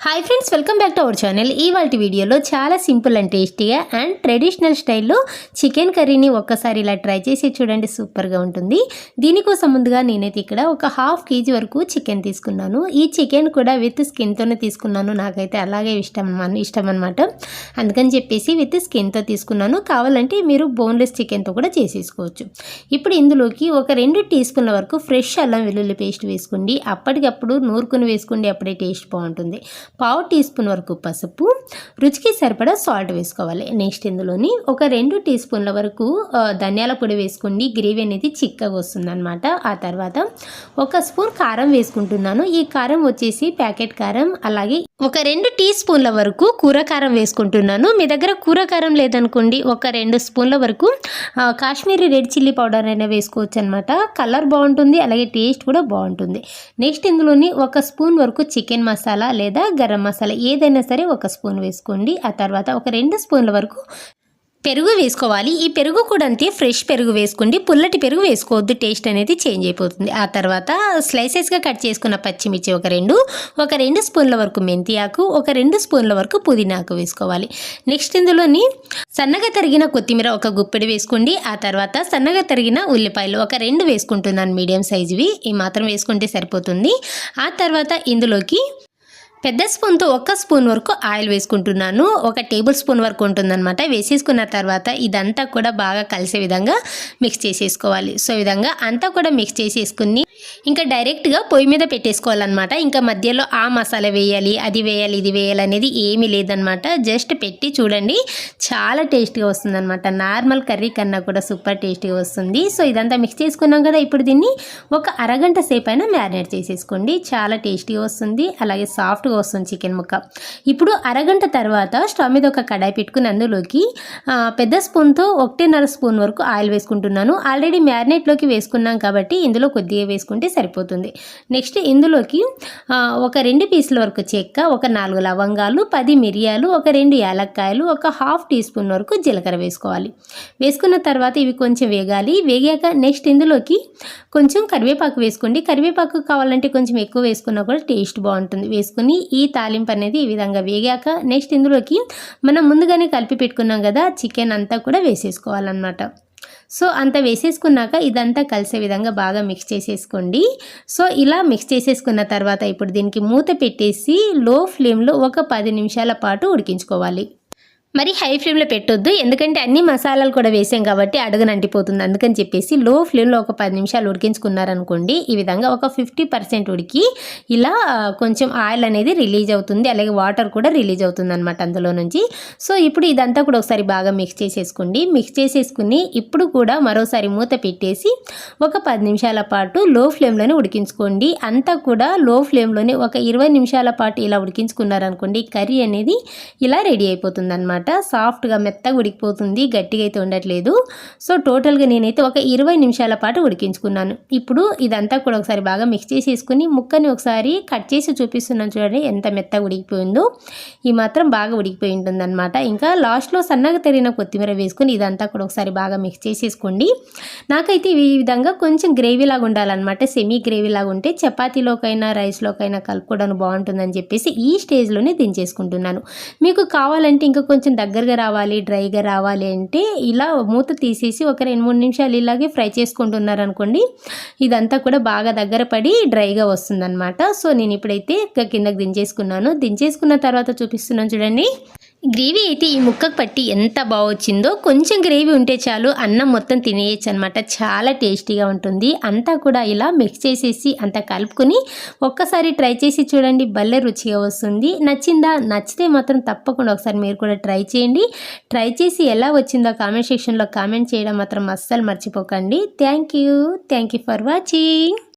Hi friends welcome back to our channel ఇవాళ వీడియోలో చాలా సింపుల్ అండ్ టేస్టీగా అండ్ ట్రెడిషనల్ స్టైల్లో చికెన్ కర్రీని ఒక్కసారి ఇలా ట్రై చేసి చూడండి సూపర్గా ఉంటుంది. దీనికోసం ముందుగా నేనైతే ఇక్కడ ఒక హాఫ్ కేజీ వరకు చికెన్ తీసుకున్నాను. ఈ చికెన్ కూడా విత్ స్కిన్తోనే తీసుకున్నాను. నాకైతే అలాగే ఇష్టం ఇష్టం అనమాట అందుకని చెప్పేసి విత్ స్కిన్తో తీసుకున్నాను. కావాలంటే మీరు బోన్లెస్ చికెన్తో కూడా చేసేసుకోవచ్చు. ఇప్పుడు ఇందులోకి ఒక రెండు టీ స్పూన్ల వరకు ఫ్రెష్ అల్లం వెల్లుల్లి పేస్ట్ వేసుకోండి. అప్పటికప్పుడు నూరుకుని వేసుకోండి అప్పుడే టేస్ట్ బాగుంటుంది. పావు టీ స్పూన్ వరకు పసుపు రుచికి సరిపడా సాల్ట్ వేసుకోవాలి. నెక్స్ట్ ఇందులోని ఒక రెండు టీ స్పూన్ల వరకు ధనియాల పొడి వేసుకోండి గ్రేవీ అనేది చిక్కగా వస్తుందన్నమాట. ఆ తర్వాత ఒక స్పూన్ కారం వేసుకుంటున్నాను. ఈ కారం వచ్చేసి ప్యాకెట్ కారం అలాగే ఒక రెండు టీ స్పూన్ల వరకు కూర కారం వేసుకుంటున్నాను. మీ దగ్గర కూర కారం లేదనుకోండి ఒక రెండు స్పూన్ల వరకు కాశ్మీరీ రెడ్ చిల్లీ పౌడర్ అయినా వేసుకోవచ్చు అనమాట కలర్ బాగుంటుంది అలాగే టేస్ట్ కూడా బాగుంటుంది. నెక్స్ట్ ఇందులోని ఒక స్పూన్ వరకు చికెన్ మసాలా లేదా గరం మసాలా ఏదైనా సరే ఒక స్పూన్ వేసుకోండి. ఆ తర్వాత ఒక రెండు స్పూన్ల వరకు పెరుగు వేసుకోవాలి. ఈ పెరుగు కూడా అంతే ఫ్రెష్ పెరుగు వేసుకోండి పుల్లటి పెరుగు వేసుకోవద్దు. టేస్ట్ అనేది చేంజ్ అయిపోతుంది. ఆ తర్వాత స్లైసెస్గా కట్ చేసుకున్న పచ్చిమిర్చి ఒక రెండు ఒక రెండు స్పూన్ల వరకు మెంతి ఆకు ఒక రెండు స్పూన్ల వరకు పుదీనాకు వేసుకోవాలి. నెక్స్ట్ ఇందులోని సన్నగా తరిగిన కొత్తిమీర ఒక గుప్పెడు వేసుకోండి. ఆ తర్వాత సన్నగా తరిగిన ఉల్లిపాయలు ఒక రెండు వేసుకుంటున్నాను. మీడియం సైజువి. ఈ మాత్రం వేసుకుంటే సరిపోతుంది. ఆ తర్వాత ఇందులోకి పెద్ద స్పూన్తో ఒక్క స్పూన్ వరకు ఆయిల్ వేసుకుంటున్నాను. ఒక టేబుల్ స్పూన్ వరకు ఉంటుందన్నమాట. వేసేసుకున్న తర్వాత ఇదంతా కూడా బాగా కలిసే విధంగా మిక్స్ చేసేసుకోవాలి. సో విధంగా అంతా కూడా మిక్స్ చేసేసుకుని ఇంకా డైరెక్ట్గా పొయ్యి మీద పెట్టేసుకోవాలన్నమాట. ఇంకా మధ్యలో ఆ మసాలా వేయాలి అది వేయాలి ఇది వేయాలి అనేది ఏమీ లేదనమాట జస్ట్ పెట్టి చూడండి చాలా టేస్ట్గా వస్తుందన్నమాట. నార్మల్ కర్రీ కన్నా కూడా సూపర్ టేస్ట్గా వస్తుంది. సో ఇదంతా మిక్స్ చేసుకున్నాం కదా ఇప్పుడు దీన్ని ఒక అరగంట సేపు అయినా మ్యారినేట్ చేసేసుకోండి. చాలా టేస్టీగా వస్తుంది అలాగే సాఫ్ట్గా వస్తుంది చికెన్ ముక్క. ఇప్పుడు అరగంట తర్వాత స్టవ్ మీద ఒక కడాయి పెట్టుకుని అందులోకి పెద్ద స్పూన్తో ఒకటిన్నర స్పూన్ వరకు ఆయిల్ వేసుకుంటున్నాను. ఆల్రెడీ మ్యారినేట్లోకి వేసుకున్నాం కాబట్టి ఇందులో కొద్దిగా వేసుకుంటే సరిపోతుంది. నెక్స్ట్ ఇందులోకి ఒక రెండు పీసుల వరకు చెక్క ఒక నాలుగు లవంగాలు పది మిరియాలు ఒక రెండు యాలక్కాయలు ఒక హాఫ్ టీ స్పూన్ వరకు జీలకర్ర వేసుకోవాలి. వేసుకున్న తర్వాత ఇవి కొంచెం వేగాలి. వేగాక నెక్స్ట్ ఇందులోకి కొంచెం కరివేపాకు వేసుకోండి. కరివేపాకు కావాలంటే కొంచెం ఎక్కువ వేసుకున్నా కూడా టేస్ట్ బాగుంటుంది. వేసుకుని ఈ తాలింపు అనేది ఈ విధంగా వేగాక నెక్స్ట్ ఇందులోకి మనం ముందుగానే కలిపి పెట్టుకున్నాం కదా చికెన్ అంతా కూడా వేసేసుకోవాలన్నమాట. సో అంత వేసేసుకున్నాక ఇదంతా కలిసే విధంగా బాగా మిక్స్ చేసేసుకోండి. సో ఇలా మిక్స్ చేసేసుకున్న తర్వాత ఇప్పుడు దీనికి మూత పెట్టేసి లో ఫ్లేమ్లో ఒక పది నిమిషాల పాటు ఉడికించుకోవాలి. మరి హై ఫ్లేమ్లో పెట్టొద్దు ఎందుకంటే అన్ని మసాలాలు కూడా వేసాం కాబట్టి అడుగున నంటిపోతుంది అందుకని చెప్పేసి లో ఫ్లేమ్లో ఒక పది నిమిషాలు ఉడికించుకున్నారనుకోండి ఈ విధంగా ఒక ఫిఫ్టీ పర్సెంట్ ఉడికి ఇలా కొంచెం ఆయిల్ అనేది రిలీజ్ అవుతుంది. అలాగే వాటర్ కూడా రిలీజ్ అవుతుంది అనమాట అందులో నుంచి. సో ఇప్పుడు ఇదంతా కూడా ఒకసారి బాగా మిక్స్ చేసేసుకోండి. మిక్స్ చేసేసుకుని ఇప్పుడు కూడా మరోసారి మూత పెట్టేసి ఒక పది నిమిషాల పాటు లో ఫ్లేమ్లోనే ఉడికించుకోండి. అంతా కూడా లో ఫ్లేమ్లోనే ఒక ఇరవై నిమిషాల పాటు ఇలా ఉడికించుకున్నారనుకోండి కర్రీ అనేది ఇలా రెడీ అయిపోతుంది అనమాట సాఫ్ట్గా మెత్తగా ఉడికిపోతుంది. గట్టిగా అయితే ఉండట్లేదు. సో టోటల్గా నేనైతే ఒక ఇరవై నిమిషాల పాటు ఉడికించుకున్నాను. ఇప్పుడు ఇదంతా కూడా ఒకసారి బాగా మిక్స్ చేసేసుకుని ముక్కని ఒకసారి కట్ చేసి చూపిస్తున్నాను చూడండి ఎంత మెత్తగా ఉడికిపోయిందో. ఈ మాత్రం బాగా ఉడికిపోయి ఉంటుందన్నమాట. ఇంకా లాస్ట్లో సన్నగా తరిగిన కొత్తిమీర వేసుకుని ఇదంతా కూడా ఒకసారి బాగా మిక్స్ చేసేసుకోండి. నాకైతే ఈ విధంగా కొంచెం గ్రేవీ లాగా ఉండాలన్నమాట. సెమీ గ్రేవీ లాగా ఉంటే చపాతీలోకైనా రైస్లోకైనా కలుపుకోవడానికి బాగుంటుందని చెప్పేసి ఈ స్టేజ్లోనే దించేసుకుంటున్నాను. మీకు కావాలంటే ఇంకా కొంచెం దగ్గరగా రావాలి డ్రైగా రావాలి అంటే ఇలా మూత తీసేసి ఒక రెండు మూడు నిమిషాలు ఇలాగే ఫ్రై చేసుకుంటున్నారు అనుకోండి ఇదంతా కూడా బాగా దగ్గర పడి డ్రైగా వస్తుందన్నమాట. సో నేను ఇప్పుడైతే కిందకు కిందకి దించేసుకున్నాను. దించేసుకున్న తర్వాత చూపిస్తున్నాను చూడండి. గ్రేవీ అయితే ఈ ముక్కకు పట్టి ఎంత బాగొచ్చిందో కొంచెం గ్రేవీ ఉంటే చాలు అన్నం మొత్తం తినేయచ్చు అనమాట చాలా టేస్టీగా ఉంటుంది. అంతా కూడా ఇలా మిక్స్ చేసేసి అంతా కలుపుకొని ఒక్కసారి ట్రై చేసి చూడండి. భలే రుచిగా వస్తుంది. నచ్చిందా? నచ్చితే మాత్రం తప్పకుండా ఒకసారి మీరు కూడా ట్రై చేయండి. ట్రై చేసి ఎలా వచ్చిందో కామెంట్ సెక్షన్లో కామెంట్ చేయడం మాత్రం అస్సలు మర్చిపోకండి. Thank you. Thank you for watching.